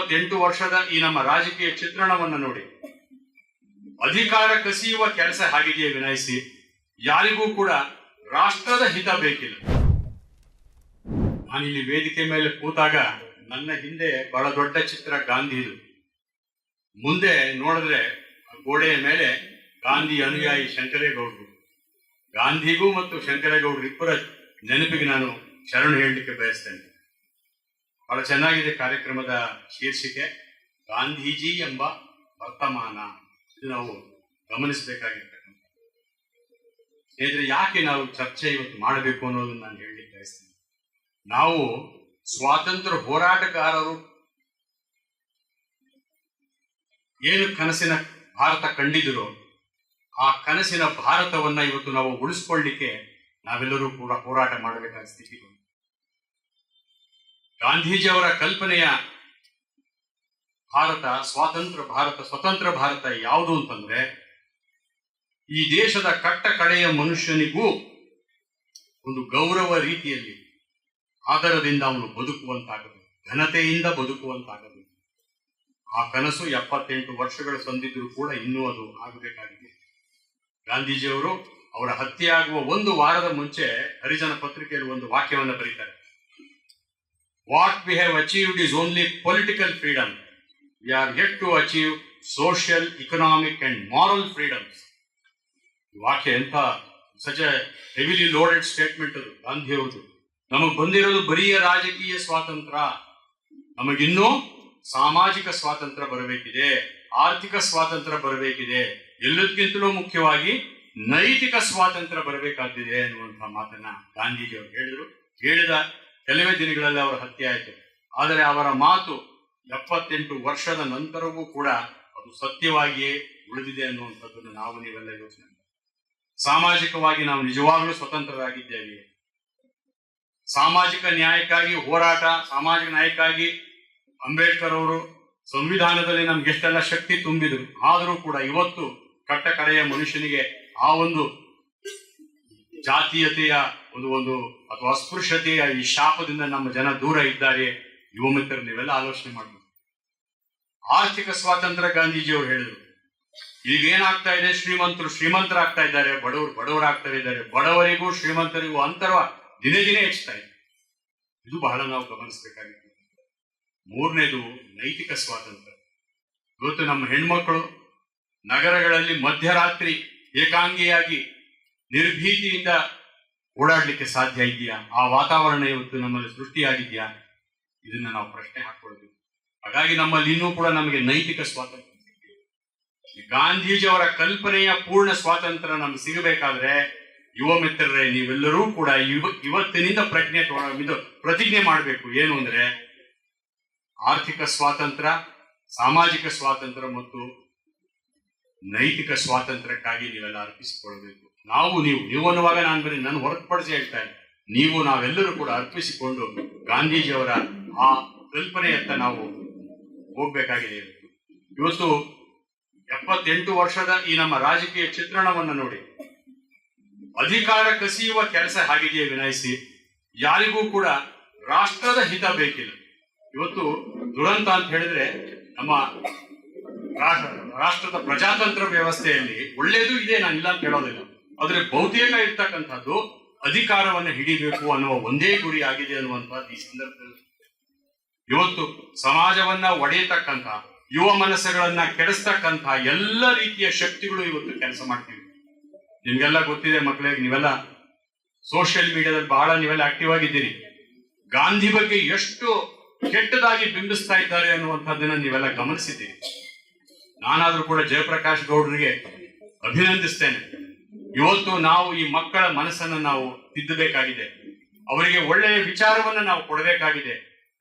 ಎಪ್ಪತ್ತೆಂಟು ವರ್ಷದ ಈ ನಮ್ಮ ರಾಜಕೀಯ ಚಿತ್ರಣವನ್ನು ನೋಡಿ. ಅಧಿಕಾರ ಕಸಿಯುವ ಕೆಲಸ ಹಾಗಿದೆಯೇ ವಿನಾಯಿಸಿ, ಯಾರಿಗೂ ಕೂಡ ರಾಷ್ಟ್ರದ ಹಿತ ಬೇಕಿಲ್ಲ. ನಾನಿಲ್ಲಿ ವೇದಿಕೆ ಮೇಲೆ ಕೂತಾಗ ನನ್ನ ಹಿಂದೆ ಬಹಳ ದೊಡ್ಡ ಚಿತ್ರ ಗಾಂಧಿದು ಮುಂದೆ ನೋಡಿದ್ರೆ ಗೋಡೆಯ ಮೇಲೆ ಗಾಂಧಿ ಅನುಯಾಯಿ ಶಂಕರೇಗೌಡರು. ಗಾಂಧಿಗೂ ಮತ್ತು ಶಂಕರೇಗೌಡರು ಇಬ್ಬರ ನೆನಪಿಗೆ ನಾನು ಶರಣು ಹೇಳಲಿಕ್ಕೆ ಬಯಸ್ತೇನೆ. ಬಹಳ ಚೆನ್ನಾಗಿದೆ ಕಾರ್ಯಕ್ರಮದ ಶೀರ್ಷಿಕೆ, ಗಾಂಧೀಜಿ ಎಂಬ ವರ್ತಮಾನ. ಇದು ನಾವು ಗಮನಿಸಬೇಕಾಗಿರ್ತಕ್ಕಂಥ ಸ್ನೇಹಿತರೆ, ಯಾಕೆ ನಾವು ಚರ್ಚೆ ಇವತ್ತು ಮಾಡಬೇಕು ಅನ್ನೋದನ್ನ ನಾನು ಹೇಳಲಿಕ್ಕೆ ಬಯಸ್ತೀನಿ. ನಾವು ಸ್ವಾತಂತ್ರ್ಯ ಹೋರಾಟಗಾರರು. ಏನು ಕನಸಿನ ಭಾರತ ಕಂಡಿದ್ರು, ಆ ಕನಸಿನ ಭಾರತವನ್ನ ಇವತ್ತು ನಾವು ಉಳಿಸ್ಕೊಳ್ಳಿಕ್ಕೆ ನಾವೆಲ್ಲರೂ ಕೂಡ ಹೋರಾಟ ಮಾಡಬೇಕಾದ ಸ್ಥಿತಿ. ಗಾಂಧೀಜಿಯವರ ಕಲ್ಪನೆಯ ಭಾರತ, ಸ್ವಾತಂತ್ರ್ಯ ಭಾರತ, ಸ್ವತಂತ್ರ ಭಾರತ ಯಾವುದು ಅಂತಂದ್ರೆ, ಈ ದೇಶದ ಕಟ್ಟ ಕಡೆಯ ಮನುಷ್ಯನಿಗೂ ಒಂದು ಗೌರವ ರೀತಿಯಲ್ಲಿ ಆದರದಿಂದ ಅವನು ಬದುಕುವಂತಾಗಬೇಕು, ಘನತೆಯಿಂದ ಬದುಕುವಂತಾಗಬೇಕು. ಆ ಕನಸು ಎಪ್ಪತ್ತೆಂಟು ವರ್ಷಗಳು ಸಂದಿದ್ರು ಕೂಡ ಇನ್ನೂ ಅದು ಆಗಬೇಕಾಗಿದೆ. ಗಾಂಧೀಜಿಯವರು ಅವರ ಹತ್ಯೆಯಾಗುವ ಒಂದು ವಾರದ ಮುಂಚೆ ಹರಿಜನ ಪತ್ರಿಕೆಯಲ್ಲಿ ಒಂದು ವಾಕ್ಯವನ್ನು ಬರೀತಾರೆ. What we have achieved is only political freedom. We are yet to achieve social economic, and moral freedoms. ವಾಕ್ಯ ಎಂಥ? ಸಚ್ ಹೆವಿಲಿ ಲೋಡೆಡ್ ಸ್ಟೇಟ್ಮೆಂಟ್ ಅದು. ಗಾಂಧಿಯವ್ರದ್ದು ನಮಗ್ ಬಂದಿರೋದು ಬರಿಯ ರಾಜಕೀಯ ಸ್ವಾತಂತ್ರ್ಯ ನಮಗಿನ್ನೂ ಸಾಮಾಜಿಕ ಸ್ವಾತಂತ್ರ್ಯ ಬರಬೇಕಿದೆ. ಆರ್ಥಿಕ ಸ್ವಾತಂತ್ರ್ಯ ಬರಬೇಕಿದೆ. ಎಲ್ಲದಕ್ಕಿಂತಲೂ ಮುಖ್ಯವಾಗಿ ನೈತಿಕ ಸ್ವಾತಂತ್ರ್ಯ ಬರಬೇಕಾಗಿದೆ ಅನ್ನುವಂತಹ ಮಾತನ್ನ ಗಾಂಧೀಜಿ ಅವರು ಹೇಳಿದರು. ಹೇಳಿದ ಕೆಲವೇ ದಿನಗಳಲ್ಲಿ ಅವರ ಹತ್ಯೆ ಆಯಿತು. ಆದರೆ ಅವರ ಮಾತು ಎಪ್ಪತ್ತೆಂಟು ವರ್ಷದ ನಂತರವೂ ಕೂಡ ಅದು ಸತ್ಯವಾಗಿಯೇ ಉಳಿದಿದೆ ಅನ್ನುವಂಥದ್ದನ್ನು ನಾವು ನೀವೆಲ್ಲ ಯೋಚನೆ ಸಾಮಾಜಿಕವಾಗಿ ನಾವು ನಿಜವಾಗಲೂ ಸ್ವತಂತ್ರರಾಗಿದ್ದೇವೆ. ಸಾಮಾಜಿಕ ನ್ಯಾಯಕ್ಕಾಗಿ ಹೋರಾಟ, ಸಾಮಾಜಿಕ ನ್ಯಾಯಕ್ಕಾಗಿ ಅಂಬೇಡ್ಕರ್ ಅವರು ಸಂವಿಧಾನದಲ್ಲಿ ನಮ್ಗೆ ಎಷ್ಟೆಲ್ಲ ಶಕ್ತಿ ತುಂಬಿದ್ರು, ಆದರೂ ಕೂಡ ಇವತ್ತು ಕಟ್ಟ ಕಡೆಯ ಮನುಷ್ಯನಿಗೆ ಆ ಒಂದು ಜಾತೀಯತೆಯ ಒಂದು ಒಂದು ಅಥವಾ ಅಸ್ಪೃಶ್ಯತೆಯ ಈ ಶಾಪದಿಂದ ನಮ್ಮ ಜನ ದೂರ ಇದ್ದಾರೆ. ಯುವ ಮಿತ್ರರು ನೀವೆಲ್ಲ ಆಲೋಚನೆ ಮಾಡಬೇಕು. ಆರ್ಥಿಕ ಸ್ವಾತಂತ್ರ್ಯ ಗಾಂಧೀಜಿಯವರು ಹೇಳಿದರು. ಈಗ ಏನಾಗ್ತಾ ಇದೆ? ಶ್ರೀಮಂತರು ಶ್ರೀಮಂತರಾಗ್ತಾ ಇದ್ದಾರೆ. ಬಡವರು ಬಡವರಾಗ್ತಾ ಇದ್ದಾರೆ. ಬಡವರಿಗೂ ಶ್ರೀಮಂತರಿಗೂ ಅಂತರ ದಿನೇ ದಿನೇ ಹೆಚ್ಚುತ್ತಾ ಇದೆ. ಇದು ಬಹಳ ನಾವು ಗಮನಿಸಬೇಕಾಗಿತ್ತು. ಮೂರನೇದು ನೈತಿಕ ಸ್ವಾತಂತ್ರ್ಯ. ಇವತ್ತು ನಮ್ಮ ಹೆಣ್ಮಕ್ಳು ನಗರಗಳಲ್ಲಿ ಮಧ್ಯರಾತ್ರಿ ಏಕಾಂಗಿಯಾಗಿ ನಿರ್ಭೀತಿಯಿಂದ ಓಡಾಡ್ಲಿಕ್ಕೆ ಸಾಧ್ಯ ಇದೆಯಾ ಆ ವಾತಾವರಣ ಇವತ್ತು ನಮ್ಮಲ್ಲಿ ಸೃಷ್ಟಿಯಾಗಿದೆಯಾ ಇದನ್ನ ನಾವು ಪ್ರಶ್ನೆ ಹಾಕೊಳ್ಬೇಕು ಹಾಗಾಗಿ ನಮ್ಮಲ್ಲಿ ಇನ್ನೂ ಕೂಡ ನಮಗೆ ನೈತಿಕ ಸ್ವಾತಂತ್ರ್ಯ ಗಾಂಧೀಜಿಯವರ ಕಲ್ಪನೆಯ ಪೂರ್ಣ ಸ್ವಾತಂತ್ರ್ಯ ನಮ್ಗೆ ಸಿಗಬೇಕಾದ್ರೆ ಯುವ ಮಿತ್ರರೇ, ನೀವೆಲ್ಲರೂ ಕೂಡ ಇವ, ಇವತ್ತಿನಿಂದ ಪ್ರಜ್ಞೆ ಇದು ಪ್ರತಿಜ್ಞೆ ಮಾಡಬೇಕು. ಏನು ಅಂದ್ರೆ ಆರ್ಥಿಕ ಸ್ವಾತಂತ್ರ್ಯ, ಸಾಮಾಜಿಕ ಸ್ವಾತಂತ್ರ್ಯ ಮತ್ತು ನೈತಿಕ ಸ್ವಾತಂತ್ರ್ಯಕ್ಕಾಗಿ ನೀವೆಲ್ಲ ಅರ್ಪಿಸಿಕೊಳ್ಬೇಕು ನಾವು ನೀವು ನೀವು ಅನ್ನುವಾಗ ನಾನು ಬರೀ ನಾನು ಹೊರತುಪಡಿಸಿ ಹೇಳ್ತಾ ಇದ್ದೀನಿ. ನೀವು ನಾವೆಲ್ಲರೂ ಕೂಡ ಅರ್ಪಿಸಿಕೊಂಡು ಗಾಂಧೀಜಿಯವರ ಆ ಕಲ್ಪನೆಯತ್ತ ನಾವು ಹೋಗ್ಬೇಕಾಗಿದೆ. ಇವತ್ತು ಎಪ್ಪತ್ತೆಂಟು ವರ್ಷದ ಈ ನಮ್ಮ ರಾಜಕೀಯ ಚಿತ್ರಣವನ್ನು ನೋಡಿ. ಅಧಿಕಾರ ಕಸಿಯುವ ಕೆಲಸ ಹಾಗಿದೆಯೇ ವಿನಾಯಿಸಿ, ಯಾರಿಗೂ ಕೂಡ ರಾಷ್ಟ್ರದ ಹಿತ ಬೇಕಿಲ್ಲ. ಇವತ್ತು ದುರಂತ ಅಂತ ಹೇಳಿದ್ರೆ ನಮ್ಮ ರಾಷ್ಟ್ರ- ರಾಷ್ಟ್ರದ ಪ್ರಜಾತಂತ್ರ ವ್ಯವಸ್ಥೆಯಲ್ಲಿ ಒಳ್ಳೇದು ಇದೆ ನಾನು ಇಲ್ಲ ಅಂತ ಹೇಳೋದಿಲ್ಲ. ಆದ್ರೆ ಬಹುತೇಕ ಇರ್ತಕ್ಕಂಥದ್ದು ಅಧಿಕಾರವನ್ನು ಹಿಡಿಬೇಕು ಅನ್ನುವ ಒಂದೇ ಗುರಿ ಆಗಿದೆ ಅನ್ನುವಂಥದ್ದು ಈ ಸಂದರ್ಭದಲ್ಲಿ. ಇವತ್ತು ಸಮಾಜವನ್ನ ಒಡೆಯತಕ್ಕಂಥ, ಯುವ ಮನಸ್ಸುಗಳನ್ನ ಕೆಡಿಸ್ತಕ್ಕಂಥ ಎಲ್ಲ ರೀತಿಯ ಶಕ್ತಿಗಳು ಇವತ್ತು ಕೆಲಸ ಮಾಡ್ತೀವಿ. ನಿಮ್ಗೆಲ್ಲ ಗೊತ್ತಿದೆ ಮಕ್ಕಳಿಗೆ ನೀವೆಲ್ಲ ಸೋಷಿಯಲ್ ಮೀಡಿಯಾದಲ್ಲಿ ಬಹಳ ನೀವೆಲ್ಲ ಆಕ್ಟಿವ್ ಆಗಿದ್ದೀರಿ. ಗಾಂಧಿ ಬಗ್ಗೆ ಎಷ್ಟು ಕೆಟ್ಟದಾಗಿ ಬಿಂಬಿಸ್ತಾ ಇದ್ದಾರೆ ಅನ್ನುವಂಥದ್ದನ್ನ ನೀವೆಲ್ಲ ಗಮನಿಸಿದ್ದೀರಿ. ನಾನಾದ್ರೂ ಕೂಡ ಜಯಪ್ರಕಾಶ್ ಗೌಡರಿಗೆ ಅಭಿನಂದಿಸ್ತೇನೆ. ಇವತ್ತು ನಾವು ಈ ಮಕ್ಕಳ ಮನಸ್ಸನ್ನು ನಾವು ತಿದ್ದಬೇಕಾಗಿದೆ. ಅವರಿಗೆ ಒಳ್ಳೆಯ ವಿಚಾರವನ್ನ ನಾವು ಕೊಡಬೇಕಾಗಿದೆ.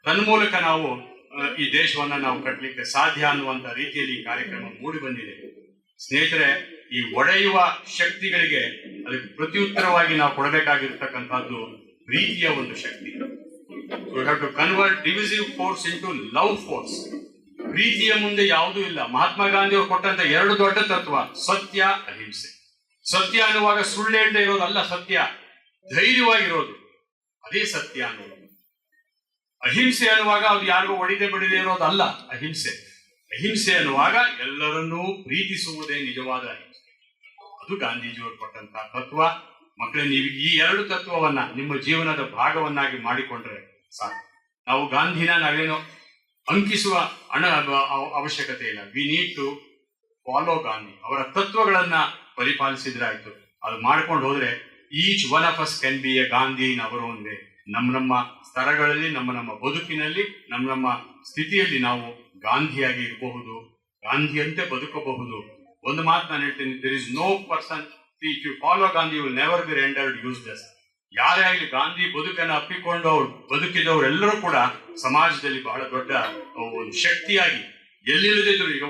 ತನ್ಮೂಲಕ ನಾವು ಈ ದೇಶವನ್ನ ನಾವು ಕಟ್ಟಲಿಕ್ಕೆ ಸಾಧ್ಯ ಅನ್ನುವಂತ ರೀತಿಯಲ್ಲಿ ಈ ಕಾರ್ಯಕ್ರಮ ಮೂಡಿ ಬಂದಿದೆ ಸ್ನೇಹಿತರೆ, ಈ ಒಡೆಯುವ ಶಕ್ತಿಗಳಿಗೆ ಅದಕ್ಕೆ ಪ್ರತ್ಯುತ್ತರವಾಗಿ ನಾವು ಕೊಡಬೇಕಾಗಿರ್ತಕ್ಕಂಥದ್ದು ಪ್ರೀತಿಯ ಒಂದು ಶಕ್ತಿ. To convert divisive force into love force ಪ್ರೀತಿಯ ಮುಂದೆ ಯಾವುದೂ ಇಲ್ಲ. ಮಹಾತ್ಮ ಗಾಂಧಿ ಅವರು ಕೊಟ್ಟಂತ ಎರಡು ದೊಡ್ಡ ತತ್ವ, ಸತ್ಯ, ಅಹಿಂಸೆ. ಸತ್ಯ ಅನ್ನುವಾಗ ಸುಳ್ಳು ಇರೋದಲ್ಲ ಸತ್ಯ. ಧೈರ್ಯವಾಗಿರೋದು. ಅದೇ ಸತ್ಯ ಅನ್ನೋದು. ಅಹಿಂಸೆ ಅನ್ನುವಾಗ ಅದು ಯಾರಿಗೂ ಒಡಿದೆ ಬಡಿದೆ ಇರೋದಲ್ಲ ಅಹಿಂಸೆ. ಅಹಿಂಸೆ ಅನ್ನುವಾಗ ಎಲ್ಲರನ್ನೂ ಪ್ರೀತಿಸುವುದೇ ನಿಜವಾದ ಅಹಿಂಸೆ. ಅದು ಗಾಂಧೀಜಿಯವರು ಕೊಟ್ಟಂತಹ ತತ್ವ. ಮಕ್ಕಳೇ, ನೀವು ಈ ಎರಡು ತತ್ವವನ್ನ ನಿಮ್ಮ ಜೀವನದ ಭಾಗವನ್ನಾಗಿ ಮಾಡಿಕೊಂಡ್ರೆ ಸಾಕು. ನಾವು ಗಾಂಧಿನ ನಾವೇನೋ ಅಂಕಿಸುವ ಹಣ ಅವ- ಅವ- ಅವಶ್ಯಕತೆ ಇಲ್ಲ. We need to follow Gandhi ಅವರ ತತ್ವಗಳನ್ನ ಪರಿಪಾಲಿಸಿದ್ರೆ ಆಯ್ತು ಅದು ಮಾಡ್ಕೊಂಡು ಹೋದ್ರೆ each one of us can be a Gandhi in ಒಂದೇ ಓನ್ ನಮ್ಮ ನಮ್ಮ ಸ್ತರಗಳಲ್ಲಿ ನಮ್ಮ ನಮ್ಮ ಬದುಕಿನಲ್ಲಿ ನಮ್ಮ ನಮ್ಮ ಸ್ಥಿತಿಯಲ್ಲಿ ನಾವು ಗಾಂಧಿಯಾಗಿ ಇರಬಹುದು, ಗಾಂಧಿಯಂತೆ ಬದುಕಬಹುದು. ಒಂದು ಮಾತು ನಾನು ಹೇಳ್ತೀನಿ there is no person if you follow Gandhi will never be rendered useless ಯಾರೇ ಆಗಲಿ ಗಾಂಧಿ ಬದುಕನ್ನು ಅಪ್ಪಿಕೊಂಡವ್ರು ಬದುಕಿದವರೆಲ್ಲರೂ ಕೂಡ ಸಮಾಜದಲ್ಲಿ ಬಹಳ ದೊಡ್ಡ ಒಂದು ಶಕ್ತಿಯಾಗಿ ಎಲ್ಲಿಲ್ಲದಿದ್ರು ಈಗ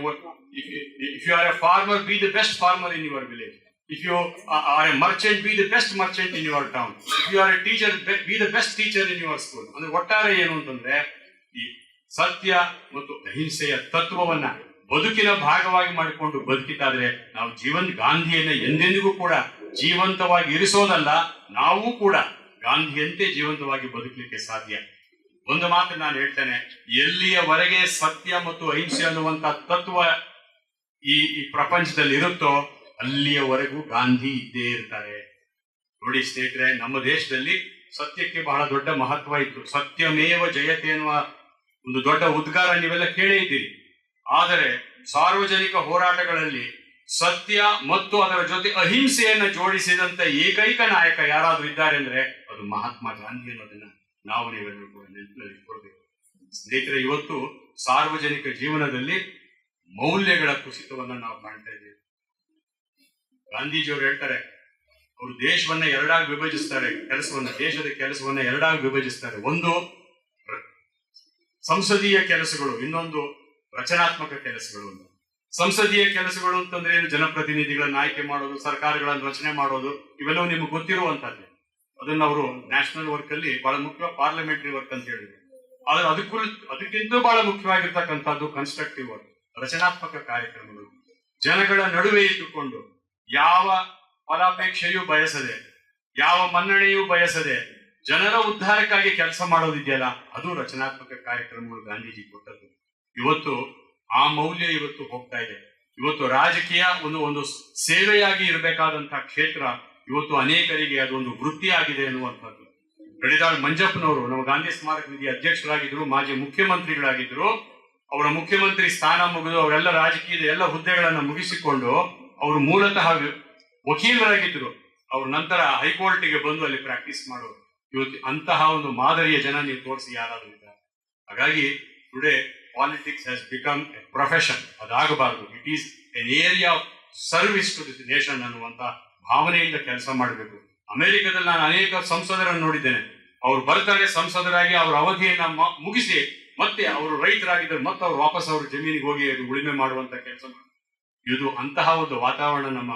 if you are a farmer be the best farmer in your village if you are a merchant be the best merchant in your town if you are a teacher be the best teacher in your school ಅಂದ್ರೆ ಒಟ್ಟಾರೆ ಏನು ಅಂತಂದ್ರೆ, ಈ ಸತ್ಯ ಮತ್ತು ಅಹಿಂಸೆಯ ತತ್ವವನ್ನ ಬದುಕಿನ ಭಾಗವಾಗಿ ಮಾಡಿಕೊಂಡು ಬದುಕಿತಾದ್ರೆ ನಾವು ಜೀವನ್ ಗಾಂಧಿಯನ್ನ ಎಂದೆಂದಿಗೂ ಕೂಡ ಜೀವಂತವಾಗಿ ಇರಿಸೋದಲ್ಲ, ನಾವು ಕೂಡ ಗಾಂಧಿಯಂತೆ ಜೀವಂತವಾಗಿ ಬದುಕಲಿಕ್ಕೆ ಸಾಧ್ಯ. ಒಂದು ಮಾತು ನಾನು ಹೇಳ್ತೇನೆ, ಎಲ್ಲಿಯವರೆಗೆ ಸತ್ಯ ಮತ್ತು ಅಹಿಂಸೆ ಅನ್ನುವಂತ ತತ್ವ ಈ ಪ್ರಪಂಚದಲ್ಲಿ ಇರುತ್ತೋ ಅಲ್ಲಿಯವರೆಗೂ ಗಾಂಧಿ ಇದ್ದೇ ಇರ್ತಾರೆ. ನೋಡಿ ಸ್ನೇಹಿತರೆ, ನಮ್ಮ ದೇಶದಲ್ಲಿ ಸತ್ಯಕ್ಕೆ ಬಹಳ ದೊಡ್ಡ ಮಹತ್ವ ಇತ್ತು. ಸತ್ಯಮೇವ ಜಯತೆ ಎನ್ನುವ ಒಂದು ದೊಡ್ಡ ಉದ್ಗಾರ ನೀವೆಲ್ಲ ಕೇಳೇ ಇದ್ದೀರಿ. ಆದರೆ ಸಾರ್ವಜನಿಕ ಹೋರಾಟಗಳಲ್ಲಿ ಸತ್ಯ ಮತ್ತು ಅದರ ಜೊತೆ ಅಹಿಂಸೆಯನ್ನು ಜೋಡಿಸಿದಂತ ಏಕೈಕ ನಾಯಕ ಯಾರಾದ್ರೂ ಇದ್ದಾರೆ ಅಂದ್ರೆ ಅದು ಮಹಾತ್ಮ ಗಾಂಧಿ ಅನ್ನೋದನ್ನ ನಾವು ನೀವೆಲ್ಲರೂ ಕೂಡ ನೆನಪಿನಲ್ಲಿ ಕೊಡಬೇಕು ಸ್ನೇಹಿತರೆ, ಇವತ್ತು ಸಾರ್ವಜನಿಕ ಜೀವನದಲ್ಲಿ ಮೌಲ್ಯಗಳ ಕುಸಿತವನ್ನ ನಾವು ಕಾಣ್ತಾ ಇದ್ದೇವೆ. ಗಾಂಧೀಜಿಯವರು ಹೇಳ್ತಾರೆ, ಅವರು ದೇಶವನ್ನ ಎರಡಾಗಿ ವಿಭಜಿಸ್ತಾರೆ, ಕೆಲಸವನ್ನ, ದೇಶದ ಕೆಲಸವನ್ನ ಎರಡಾಗಿ ವಿಭಜಿಸ್ತಾರೆ. ಒಂದು ಸಂಸದೀಯ ಕೆಲಸಗಳು, ಇನ್ನೊಂದು ರಚನಾತ್ಮಕ ಕೆಲಸಗಳು ಸಂಸದೀಯ ಕೆಲಸಗಳು ಅಂತಂದ್ರೆ ಏನು? ಜನಪ್ರತಿನಿಧಿಗಳನ್ನ ಆಯ್ಕೆ ಮಾಡೋದು, ಸರ್ಕಾರಗಳನ್ನು ರಚನೆ ಮಾಡೋದು, ಇವೆಲ್ಲವೂ ನಿಮ್ಗೆ ಗೊತ್ತಿರುವಂತದ್ದು ಅದನ್ನ ಅವರು ನ್ಯಾಷನಲ್ ವರ್ಕ್ ಅಲ್ಲಿ ಬಹಳ ಮುಖ್ಯ, ಪಾರ್ಲಿಮೆಂಟರಿ ವರ್ಕ್ ಅಂತ ಹೇಳಿದ್ರು. ಆದ್ರೆ ಅದಕ್ಕೂ ಅದಕ್ಕಿಂತ ಬಹಳ ಮುಖ್ಯವಾಗಿರ್ತಕ್ಕಂಥದ್ದು ಕನ್ಸ್ಟ್ರಕ್ಟಿವ್ ವರ್ಕ್ ರಚನಾತ್ಮಕ ಕಾರ್ಯಕ್ರಮಗಳು. ಜನಗಳ ನಡುವೆ ಇಟ್ಟುಕೊಂಡು ಯಾವ ಫಲಾಪೇಕ್ಷೆಯೂ ಬಯಸದೆ, ಯಾವ ಮನ್ನಣೆಯೂ ಬಯಸದೆ ಜನರ ಉದ್ಧಾರಕ್ಕಾಗಿ ಕೆಲಸ ಮಾಡೋದಿದೆಯಲ್ಲ, ಅದು ರಚನಾತ್ಮಕ ಕಾರ್ಯಕ್ರಮಗಳು ಗಾಂಧೀಜಿ ಕೊಟ್ಟದ್ದು. ಇವತ್ತು ಆ ಮೌಲ್ಯ ಇವತ್ತು ಹೋಗ್ತಾ ಇದೆ. ಇವತ್ತು ರಾಜಕೀಯ ಒಂದು ಒಂದು ಸೇವೆಯಾಗಿ ಇರಬೇಕಾದಂತಹ ಕ್ಷೇತ್ರ ಇವತ್ತು ಅನೇಕರಿಗೆ ಅದೊಂದು ವೃತ್ತಿಯಾಗಿದೆ ಎನ್ನುವಂಥದ್ದು. ಬೆಳೆದಾಳ್ ಮಂಜಪ್ಪನವರು, ನಮ್ಮ ಗಾಂಧಿ ಸ್ಮಾರಕ ನಿಧಿ ಅಧ್ಯಕ್ಷರಾಗಿದ್ರು ಮಾಜಿ ಮುಖ್ಯಮಂತ್ರಿಗಳಾಗಿದ್ರು ಅವರ ಮುಖ್ಯಮಂತ್ರಿ ಸ್ಥಾನ ಮುಗಿದು ಅವರೆಲ್ಲ ರಾಜಕೀಯದ ಎಲ್ಲ ಹುದ್ದೆಗಳನ್ನು ಮುಗಿಸಿಕೊಂಡು ಅವರು ಮೂಲತಃ ವಕೀಲರಾಗಿದ್ದರು ಅವರು ನಂತರ ಹೈಕೋರ್ಟ್ಗೆ ಬಂದು ಅಲ್ಲಿ ಪ್ರಾಕ್ಟೀಸ್ ಮಾಡೋರು. ಇವತ್ತು ಅಂತಹ ಒಂದು ಮಾದರಿಯ ಜನ ನೀವು ತೋರಿಸಿ ಯಾರಾದರೂ ಇದ್ದಾರೆ. ಹಾಗಾಗಿ today politics has become a profession ಅದಾಗಬಾರದು. It is an area of service to this nation ಅನ್ನುವಂತ ಭಾವನೆಯಿಂದ ಕೆಲಸ ಮಾಡಬೇಕು. ಅಮೆರಿಕದಲ್ಲಿ ನಾನು ಅನೇಕ ಸಂಸದರನ್ನು ನೋಡಿದ್ದೇನೆ. ಅವ್ರು ಬರ್ತಾರೆ, ಸಂಸದರಾಗಿ ಅವರ ಅವಧಿಯನ್ನು ಮುಗಿಸಿ ಮತ್ತೆ ಅವರು ರೈತರಾಗಿದ್ದರೆ, ಮತ್ತೆ ಅವ್ರು ವಾಪಸ್ ಅವ್ರ ಜಮೀನಿಗೆ ಹೋಗಿ ಅದು ಉಳಿಮೆ ಮಾಡುವಂತ ಕೆಲಸ ಇದು ಅಂತಹ ಒಂದು ವಾತಾವರಣ ನಮ್ಮ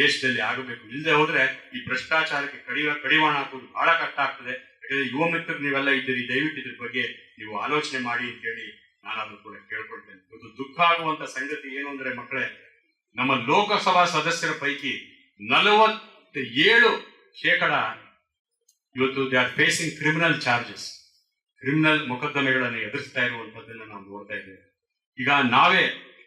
ದೇಶದಲ್ಲಿ ಆಗಬೇಕು. ಇಲ್ಲದೆ ಹೋದ್ರೆ ಈ ಭ್ರಷ್ಟಾಚಾರಕ್ಕೆ ಕಡಿವ, ಕಡಿವಾಣ ಹಾಕೋದು ಬಹಳ ಕಷ್ಟ ಆಗ್ತದೆ. ಯಾಕಂದ್ರೆ ಯುವ ಮಿತ್ರರು ನೀವೆಲ್ಲ ಇದ್ದೀರಿ ದಯವಿಟ್ಟು ಇದ್ರ ಬಗ್ಗೆ ನೀವು ಆಲೋಚನೆ ಮಾಡಿ ಅಂತ ಹೇಳಿ ನಾನು ಕೂಡ ಕೇಳ್ಕೊಳ್ತೇನೆ. ಒಂದು ದುಃಖ ಆಗುವಂತ ಸಂಗತಿ ಏನು ಅಂದ್ರೆ ಮಕ್ಕಳೇ, ನಮ್ಮ ಲೋಕಸಭಾ ಸದಸ್ಯರ ಪೈಕಿ ನಲವತ್ತ ಏಳು ಶೇಕಡ ಇವತ್ತು they are facing criminal charges. Criminal ಮೊಕದ್ದಮೆಗಳನ್ನು ಎದುರಿಸ್ತಾ ಇರುವಂತದ್ದನ್ನ ನಾವು ನೋಡ್ತಾ ಇದ್ದೇವೆ. ಈಗ ನಾವೇ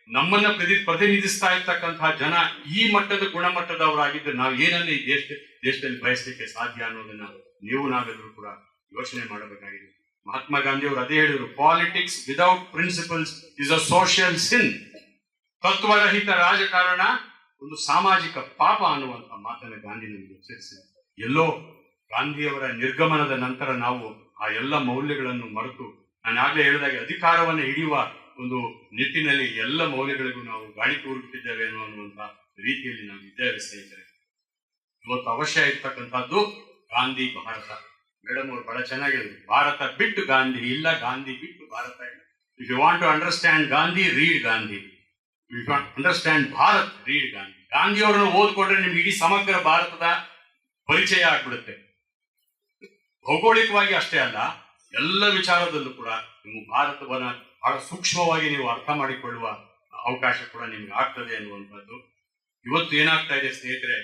ನಮ್ಮನ್ನ ಪ್ರತಿ, ಪ್ರತಿನಿಧಿಸ್ತಾ ಇರ್ತಕ್ಕಂತಹ ಜನ ಈ ಮಟ್ಟದ ಗುಣಮಟ್ಟದವರಾಗಿದ್ದರೆ ನಾವು ಏನನ್ನ ಈ ದೇಶ, ದೇಶದಲ್ಲಿ ಬಯಸಲಿಕ್ಕೆ ಸಾಧ್ಯ ಅನ್ನೋದನ್ನ ನೀವು ನಾವೆಲ್ಲರೂ ಕೂಡ ಯೋಚನೆ ಮಾಡಬೇಕಾಗಿದೆ. ಮಹಾತ್ಮ ಗಾಂಧಿ ಅದೇ ಹೇಳಿದ್ರು politics without principles is a social sin ತತ್ವರಹಿತ ರಾಜಕಾರಣ ಒಂದು ಸಾಮಾಜಿಕ ಪಾಪ ಅನ್ನುವಂತಹ ಮಾತನ್ನ ಗಾಂಧಿ ನಮಗೆ ಎಲ್ಲೋ ಗಾಂಧಿಯವರ ನಿರ್ಗಮನದ ನಂತರ ನಾವು ಆ ಎಲ್ಲ ಮೌಲ್ಯಗಳನ್ನು ಮರೆತು ನಾನು ಆಗ್ಲೇ ಹೇಳಿದಾಗ ಅಧಿಕಾರವನ್ನು ಹಿಡಿಯುವ ಒಂದು ನಿಟ್ಟಿನಲ್ಲಿ ಎಲ್ಲ ಮೌಲ್ಯಗಳಿಗೂ ನಾವು ಗಾಳಿ ತೋರುತ್ತಿದ್ದೇವೆ ಅನ್ನುವಂತ ರೀತಿಯಲ್ಲಿ ನಾವು ಇದ್ದೇವೆ ಸ್ನೇಹಿತರೆ. ಇವತ್ತು ಅವಶ್ಯ ಇರ್ತಕ್ಕಂಥದ್ದು ಗಾಂಧಿ ಭಾರತ. ಮೇಡಮ್ ಅವರು ಬಹಳ ಚೆನ್ನಾಗಿ ಭಾರತ ಬಿಟ್ಟು ಗಾಂಧಿ ಇಲ್ಲ, ಗಾಂಧಿ ಬಿಟ್ಟು ಭಾರತ ಇಲ್ಲ. If you want to understand Gandhi read Gandhi if you understand Bharat read Gandhi Gandhi ಅವರನ್ನು ಓದ್ಕೊಂಡ್ರೆ ನಿಮ್ಗೆ ಇಡೀ ಸಮಗ್ರ ಭಾರತದ ಪರಿಚಯ ಆಗ್ಬಿಡುತ್ತೆ. ಭೌಗೋಳಿಕವಾಗಿ ಅಷ್ಟೇ ಅಲ್ಲ, ಎಲ್ಲ ವಿಚಾರದಲ್ಲೂ ಕೂಡ ನೀವು ಭಾರತವನ್ನ ಬಹಳ ಸೂಕ್ಷ್ಮವಾಗಿ ನೀವು ಅರ್ಥ ಮಾಡಿಕೊಳ್ಳುವ ಅವಕಾಶ ಕೂಡ ನಿಮ್ಗೆ ಆಗ್ತದೆ ಅನ್ನುವಂಥದ್ದು. ಇವತ್ತು ಏನಾಗ್ತಾ ಇದೆ ಸ್ನೇಹಿತರೆ,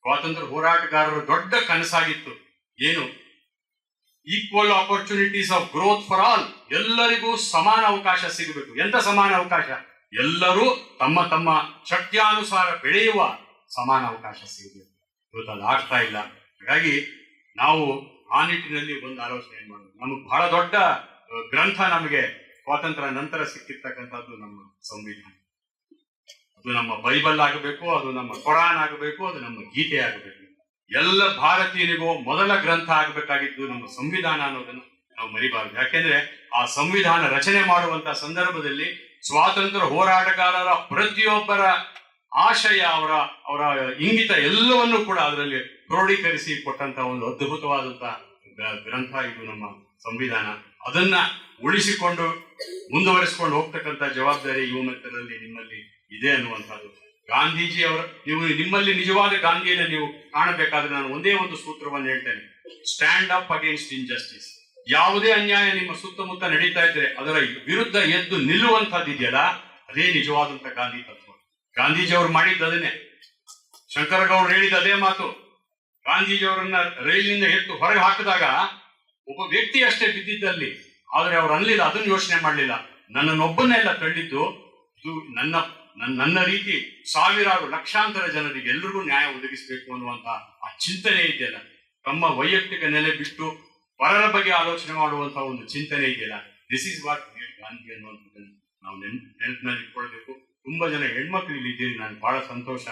ಸ್ವಾತಂತ್ರ್ಯ ಹೋರಾಟಗಾರರ ದೊಡ್ಡ ಕನಸಾಗಿತ್ತು. ಏನು? Equal opportunities of growth for all ಎಲ್ಲರಿಗೂ ಸಮಾನ ಅವಕಾಶ ಸಿಗಬೇಕು. ಎಂತ ಸಮಾನ ಅವಕಾಶ? ಎಲ್ಲರೂ ತಮ್ಮ ತಮ್ಮ ಶಕ್ತಿಯಾನುಸಾರ ಬೆಳೆಯುವ ಸಮಾನ ಅವಕಾಶ ಸಿಗಬೇಕು. ಇವತ್ತು ಅದು ಆಗ್ತಾ ಇಲ್ಲ. ಹಾಗಾಗಿ ನಾವು ಆ ನಿಟ್ಟಿನಲ್ಲಿ ಒಂದು ಆಲೋಚನೆ ಮಾಡೋದು? ನಮಗೆ ಬಹಳ ದೊಡ್ಡ ಗ್ರಂಥ ನಮಗೆ ಸ್ವಾತಂತ್ರ್ಯ ನಂತರ ಸಿಕ್ಕಿರ್ತಕ್ಕಂಥದ್ದು ನಮ್ಮ ಸಂವಿಧಾನ. ಅದು ನಮ್ಮ ಬೈಬಲ್ ಆಗಬೇಕು, ಅದು ನಮ್ಮ ಕೊರಾನ್ ಆಗಬೇಕು, ಅದು ನಮ್ಮ ಗೀತೆ ಆಗಬೇಕು. ಎಲ್ಲ ಭಾರತೀಯನಿಗೂ ಮೊದಲ ಗ್ರಂಥ ಆಗಬೇಕಾಗಿದ್ದು ನಮ್ಮ ಸಂವಿಧಾನ ಅನ್ನೋದನ್ನು ನಾವು ಮರಿಬಾರದು. ಯಾಕೆಂದ್ರೆ ಆ ಸಂವಿಧಾನ ರಚನೆ ಮಾಡುವಂತ ಸಂದರ್ಭದಲ್ಲಿ ಸ್ವಾತಂತ್ರ್ಯ ಹೋರಾಟಗಾರರ ಪ್ರತಿಯೊಬ್ಬರ ಆಶಯ, ಅವರ ಅವರ ಇಂಗಿತ ಎಲ್ಲವನ್ನೂ ಕೂಡ ಅದರಲ್ಲಿ ಕ್ರೋಢೀಕರಿಸಿ ಕೊಟ್ಟಂತ ಒಂದು ಅದ್ಭುತವಾದಂತಹ ಗ್ರಂಥ ಇದು ನಮ್ಮ ಸಂವಿಧಾನ. ಅದನ್ನ ಉಳಿಸಿಕೊಂಡು ಮುಂದುವರಿಸಿಕೊಂಡು ಹೋಗ್ತಕ್ಕಂಥ ಜವಾಬ್ದಾರಿ ಯುವ ಮಿತ್ರರಲ್ಲಿ ನಿಮ್ಮಲ್ಲಿ ಇದೆ ಅನ್ನುವಂಥದ್ದು. ಗಾಂಧೀಜಿ ಅವರ, ನೀವು ನಿಮ್ಮಲ್ಲಿ ನಿಜವಾದ ಗಾಂಧಿಯನ್ನು ನೀವು ಕಾಣಬೇಕಾದ್ರೆ ನಾನು ಒಂದೇ ಒಂದು ಸೂತ್ರವನ್ನು ಹೇಳ್ತೇನೆ. ಸ್ಟ್ಯಾಂಡ್ ಅಪ್ ಅಗೇನ್ಸ್ಟ್ ಇನ್ಜಸ್ಟಿಸ್ ಯಾವುದೇ ಅನ್ಯಾಯ ನಿಮ್ಮ ಸುತ್ತಮುತ್ತ ನಡೀತಾ ಇದ್ರೆ ಅದರ ವಿರುದ್ಧ ಎದ್ದು ನಿಲ್ಲುವಂತದ್ದು ಇದೆಯಲ್ಲ? ಅದೇ ನಿಜವಾದಂತ ಗಾಂಧಿ ತತ್ವ. ಗಾಂಧೀಜಿ ಅವರು ಮಾಡಿದ್ದು ಅದನ್ನೇ. ಶಂಕರಗೌಡರು ಹೇಳಿದ ಅದೇ ಮಾತು. ಗಾಂಧೀಜಿ ಅವರನ್ನ ರೈಲಿನಿಂದ ಎತ್ತು ಹೊರಗೆ ಹಾಕಿದಾಗ ಒಬ್ಬ ವ್ಯಕ್ತಿ ಅಷ್ಟೇ ಬಿದ್ದಿದ್ದಲ್ಲಿ, ಆದ್ರೆ ಅವ್ರು ಅನ್ಲಿಲ್ಲ, ಅದನ್ನ ಯೋಚನೆ ಮಾಡಲಿಲ್ಲ. ನನ್ನನ್ನೊಬ್ಬನ್ನೆಲ್ಲ ತಳ್ಳಿದ್ದು ಇದು ನನ್ನ ನನ್ನ ರೀತಿ ಸಾವಿರಾರು ಲಕ್ಷಾಂತರ ಜನರಿಗೆ ಎಲ್ರಿಗೂ ನ್ಯಾಯ ಒದಗಿಸಬೇಕು ಅನ್ನುವಂತಹ ಆ ಚಿಂತನೆ ಇದೆಯಲ್ಲ. ತಮ್ಮ ವೈಯಕ್ತಿಕ ನೆಲೆ ಬಿಟ್ಟು ಪರರ ಬಗ್ಗೆ ಆಲೋಚನೆ ಮಾಡುವಂತಹ ಒಂದು ಚಿಂತನೆ ಇದೆಯಲ್ಲ. ದಿಸ್ ಇಸ್ ವಾಟ್ ಗಾಂಧಿ ಅನ್ನುವಂಥದ್ದನ್ನು ನಾವು ನೆನ್, ನೆನಪಿನಲ್ಲಿ ಇಟ್ಕೊಳ್ಬೇಕು. ತುಂಬಾ ಜನ ಹೆಣ್ಮಕ್ಳು ಇಲ್ಲಿ ನಾನು ಬಹಳ ಸಂತೋಷ.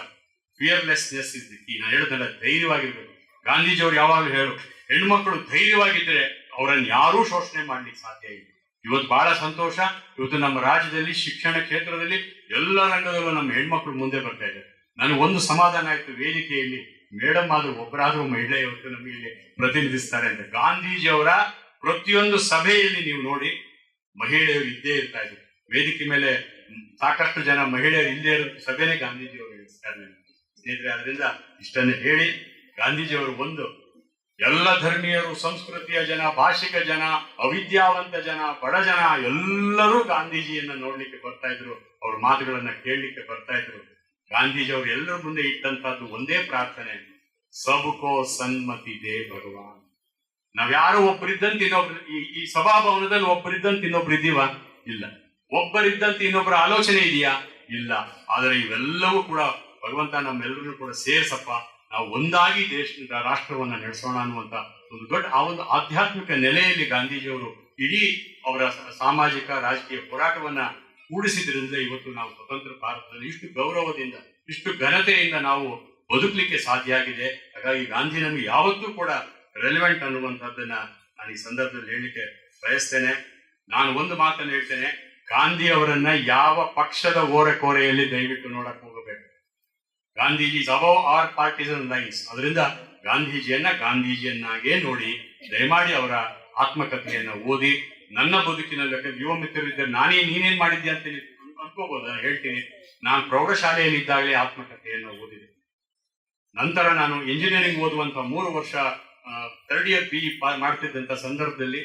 ಫಿಯರ್ಲೆಸ್ನೆಸ್ ಇಸ್ ದಿ ಕೀ ನಾನು ಹೇಳೋದಲ್ಲ ಧೈರ್ಯವಾಗಿರ್ಬೇಕು. ಗಾಂಧೀಜಿ ಅವ್ರು ಯಾವಾಗಲೂ ಹೇಳು ಹೆಣ್ಮಕ್ಳು ಧೈರ್ಯವಾಗಿದ್ದರೆ ಅವರನ್ನು ಯಾರೂ ಶೋಷಣೆ ಮಾಡ್ಲಿಕ್ಕೆ ಸಾಧ್ಯ ಇಲ್ಲ. ಇವತ್ತು ಬಹಳ ಸಂತೋಷ. ಇವತ್ತು ನಮ್ಮ ರಾಜ್ಯದಲ್ಲಿ, ಶಿಕ್ಷಣ ಕ್ಷೇತ್ರದಲ್ಲಿ ಎಲ್ಲ ರಂಗದಲ್ಲೂ ನಮ್ಮ ಹೆಣ್ಮಕ್ಳು ಮುಂದೆ ಬರ್ತಾ ಇದ್ದಾರೆ. ನನಗೆ ಒಂದು ಸಮಾಧಾನ ಆಯ್ತು. ವೇದಿಕೆಯಲ್ಲಿ ಮೇಡಮ್ ಆದ್ರೂ ಒಬ್ಬರಾದ್ರೂ ಮಹಿಳೆ ಇವತ್ತು ನಮಗೆ ಇಲ್ಲಿ ಪ್ರತಿನಿಧಿಸ್ತಾರೆ ಅಂತ. ಗಾಂಧೀಜಿಯವರ ಪ್ರತಿಯೊಂದು ಸಭೆಯಲ್ಲಿ ನೀವು ನೋಡಿ ಮಹಿಳೆಯರು ಇದ್ದೇ ಇರ್ತಾ ಇದ್ರು ವೇದಿಕೆ ಮೇಲೆ ಸಾಕಷ್ಟು ಜನ ಮಹಿಳೆಯರು ಇಲ್ಲೇ ಇರೋ ಸಭೆನೇ ಗಾಂಧೀಜಿಯವರು ನಡೆಸ್ತಾರೆ ಸ್ನೇಹಿತರೆ, ಅದರಿಂದ ಇಷ್ಟನ್ನು ಹೇಳಿ ಗಾಂಧೀಜಿಯವರು ಬಂದು ಎಲ್ಲ ಧರ್ಮೀಯರು, ಸಂಸ್ಕೃತಿಯ ಜನ, ಭಾಷಿಕ ಜನ, ಅವಿದ್ಯಾವಂತ ಜನ, ಬಡ ಜನ, ಎಲ್ಲರೂ ಗಾಂಧೀಜಿಯನ್ನ ನೋಡ್ಲಿಕ್ಕೆ ಬರ್ತಾ ಇದ್ರು. ಅವ್ರ ಮಾತುಗಳನ್ನ ಕೇಳಲಿಕ್ಕೆ ಬರ್ತಾ ಇದ್ರು. ಗಾಂಧೀಜಿ ಅವರು ಎಲ್ಲರ ಮುಂದೆ ಇಟ್ಟಂತಹದ್ದು ಒಂದೇ ಪ್ರಾರ್ಥನೆ, ಸಬಕೋ ಸನ್ಮತಿ ದೇ ಭಗವಾನ್. ನಾವ್ಯಾರು ಒಬ್ಬರಿದ್ದಂತ ಇನ್ನೊಬ್ರು, ಈ ಈ ಸಭಾಭವನದಲ್ಲಿ ಒಬ್ಬರಿದ್ದಂತ ಇನ್ನೊಬ್ರು ಇದ್ದೀವ ಇಲ್ಲ. ಒಬ್ಬರಿದ್ದಂತ ಇನ್ನೊಬ್ಬರ ಆಲೋಚನೆ ಇದೆಯಾ? ಇಲ್ಲ. ಆದರೆ ಇವೆಲ್ಲವೂ ಕೂಡ ಭಗವಂತ ನಮ್ಮೆಲ್ಲರೂ ಕೂಡ ಸೇರ್ಸಪ್ಪ. ನಾವು ಒಂದಾಗಿ ದೇಶ ರಾಷ್ಟ್ರವನ್ನ ನಡೆಸೋಣ ಅನ್ನುವಂತ ಒಂದು ದೊಡ್ಡ ಆ ಒಂದು ಆಧ್ಯಾತ್ಮಿಕ ನೆಲೆಯಲ್ಲಿ ಗಾಂಧೀಜಿಯವರು ಇಡೀ ಅವರ ಸಾಮಾಜಿಕ, ರಾಜಕೀಯ ಹೋರಾಟವನ್ನ ಕೂಡಿಸಿದ್ರಿಂದ ಇವತ್ತು ನಾವು ಸ್ವತಂತ್ರ ಭಾರತದಲ್ಲಿ ಇಷ್ಟು ಗೌರವದಿಂದ, ಇಷ್ಟು ಘನತೆಯಿಂದ ನಾವು ಬದುಕಲಿಕ್ಕೆ ಸಾಧ್ಯ ಆಗಿದೆ. ಹಾಗಾಗಿ ಗಾಂಧಿ ನಮಗೆ ಯಾವತ್ತೂ ಕೂಡ ರೆಲಿವೆಂಟ್ ಅನ್ನುವಂಥದ್ದನ್ನ ನಾನು ಈ ಸಂದರ್ಭದಲ್ಲಿ ಹೇಳಲಿಕ್ಕೆ ಬಯಸ್ತೇನೆ. ನಾನು ಒಂದು ಮಾತನ್ನು ಹೇಳ್ತೇನೆ. ಗಾಂಧಿ ಅವರನ್ನ ಯಾವ ಪಕ್ಷದ ಓರೆಕೋರೆಯಲ್ಲಿ ದಯವಿಟ್ಟು ನೋಡಕ್ ಹೋಗಬೇಕು Gandhiji above our partisan lines ಅದರಿಂದ ಗಾಂಧೀಜಿಯನ್ನ ಗಾಂಧೀಜಿಯನ್ನಾಗೇ ನೋಡಿ ದಯಮಾಡಿ ಅವರ ಆತ್ಮಕಥೆಯನ್ನ ಓದಿ. ನನ್ನ ಬದುಕಿನ ಲೆಕ್ಕ ಯುವ ಮಿತ್ರರಿದ್ದರೆ ನಾನೇ ನೀನೇನ್ ಮಾಡಿದ್ಯಾ ಅಂತ ಅನ್ಕೋಬಹುದು? ನಾನು ಹೇಳ್ತೀನಿ. ನಾನು ಪ್ರೌಢಶಾಲೆಯಲ್ಲಿದ್ದಾಗಲೇ ಆತ್ಮಕಥೆಯನ್ನ ಓದಿದೆ. ನಂತರ ನಾನು ಇಂಜಿನಿಯರಿಂಗ್ ಓದುವಂತ ಮೂರು ವರ್ಷ ಥರ್ಡ್ ಇಯರ್ ಬಿ ಮಾಡ್ತಿದ್ದಂತ ಸಂದರ್ಭದಲ್ಲಿ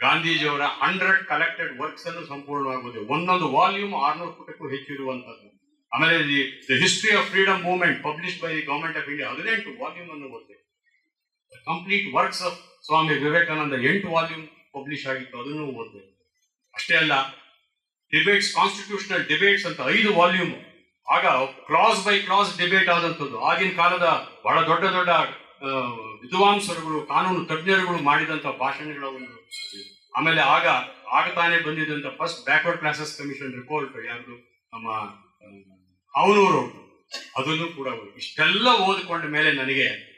ಗಾಂಧೀಜಿಯವರ ಹಂಡ್ರೆಡ್ ಕಲೆಕ್ಟೆಡ್ ವರ್ಕ್ಸ್ ಅನ್ನು ಸಂಪೂರ್ಣವಾಗುವುದು ಒಂದೊಂದು ವಾಲ್ಯೂಮ್ ಆರ್ನೂರು ಪುಟಕ್ಕೂ ಹೆಚ್ಚಿರುವಂತದ್ದು. ಆಮೇಲೆ the history of freedom movement publish by the government of India ಹದಿನೆಂಟು ವಾಲ್ಯೂಮ್ ಅನ್ನು ಓದಿದೆ. Complete works of Swami Vivekananda ಎಂಟು ವಾಲ್ಯೂಮ್ ಪಬ್ಲಿಷ್ ಆಗಿತ್ತು, ಅದನ್ನು ಓದಿದೆ. ಅಷ್ಟೇ ಅಲ್ಲ ಡಿಬೇಟ್ಸ್ ಕಾನ್ಸ್ಟಿಟ್ಯೂಷನಲ್ ಡಿಬೇಟ್ಸ್ ಅಂತ ಐದು ವಾಲ್ಯೂಮ್ ಆಗ ಕ್ಲಾಸ್ ಬೈ ಕ್ಲಾಸ್ ಡಿಬೇಟ್ ಆದಂಥದ್ದು. ಆಗಿನ ಕಾಲದ ಬಹಳ ದೊಡ್ಡ ದೊಡ್ಡ ವಿದ್ವಾಂಸರುಗಳು, ಕಾನೂನು ತಜ್ಞರುಗಳು ಮಾಡಿದಂತ ಭಾಷಣಗಳ ಒಂದು ಆಮೇಲೆ ಆಗ ಆಗ ತಾನೇ ಬಂದಿದ್ದಂತ first backward classes commission report ಯಾರ್ದು? ನಮ್ಮ ಅವನೂರು ಅದನ್ನು ಕೂಡ ಇಷ್ಟೆಲ್ಲ ಓದಿಕೊಂಡ ಮೇಲೆ ನನಗೆ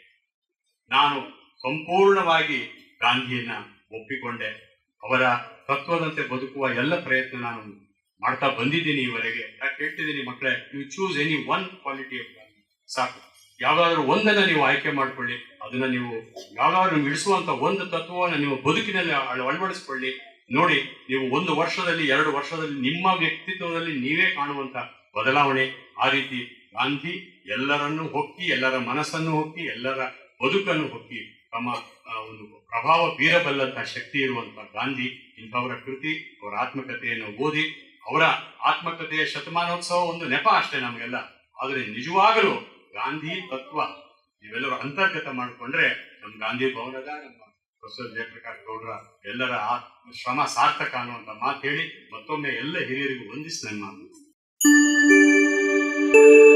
ನಾನು ಸಂಪೂರ್ಣವಾಗಿ ಗಾಂಧಿಯನ್ನ ಒಪ್ಪಿಕೊಂಡೆ. ಅವರ ತತ್ವದಂತೆ ಬದುಕುವ ಎಲ್ಲ ಪ್ರಯತ್ನ ನಾನು ಮಾಡ್ತಾ ಬಂದಿದ್ದೀನಿ ಈವರೆಗೆ. ಯಾಕೆ ಹೇಳ್ತಿದ್ದೀನಿ ಮಕ್ಕಳೇ you choose any one quality of Gandhi ಸಾಕು. ಯಾವ್ದಾದ್ರು ಒಂದನ್ನ ನೀವು ಆಯ್ಕೆ ಮಾಡ್ಕೊಳ್ಳಿ. ಅದನ್ನ ನೀವು ಯಾವ್ದಾದ್ರು ಇಳಿಸುವಂತ ಒಂದು ತತ್ವವನ್ನು ನೀವು ಬದುಕಿನಲ್ಲಿ ಅಳ- ಅಳವಡಿಸ್ಕೊಳ್ಳಿ. ನೋಡಿ, ನೀವು ಒಂದು ವರ್ಷದಲ್ಲಿ, ಎರಡು ವರ್ಷದಲ್ಲಿ ನಿಮ್ಮ ವ್ಯಕ್ತಿತ್ವದಲ್ಲಿ ನೀವೇ ಕಾಣುವಂತ ಬದಲಾವಣೆ. ಆ ರೀತಿ ಗಾಂಧಿ ಎಲ್ಲರನ್ನು ಹೊಕ್ಕಿ, ಎಲ್ಲರ ಮನಸ್ಸನ್ನು ಹೊಕ್ಕಿ, ಎಲ್ಲರ ಬದುಕನ್ನು ಹೊಕ್ಕಿ, ತಮ್ಮ ಒಂದು ಪ್ರಭಾವ ಬೀರಬಲ್ಲಂತಹ ಶಕ್ತಿ ಇರುವಂತಹ ಗಾಂಧಿ, ಇಂಥವರ ಕೃತಿ, ಅವರ ಆತ್ಮಕಥೆಯನ್ನು ಓದಿ, ಅವರ ಆತ್ಮಕಥೆಯ ಶತಮಾನೋತ್ಸವ ಒಂದು ನೆಪ ಅಷ್ಟೇ ನಮಗೆಲ್ಲ. ಆದರೆ ನಿಜವಾಗಲೂ ಗಾಂಧಿ ತತ್ವ ನೀವೆಲ್ಲರೂ ಅಂತರ್ಗತ ಮಾಡಿಕೊಂಡ್ರೆ ನಮ್ಮ ಗಾಂಧಿ ಭವನದ ನಮ್ಮ ಪ್ರೊಫೆಸರ್ ಜಯಪ್ರಕಾಶ್ ಗೌಡ್ರ ಎಲ್ಲರ ಶ್ರಮ ಸಾರ್ಥಕ ಅನ್ನುವಂತ ಮಾತು ಹೇಳಿ ಮತ್ತೊಮ್ಮೆ ಎಲ್ಲ ಹಿರಿಯರಿಗೂ ವಂದಿಸಿ ನನ್ನ ಮಾತು. thank you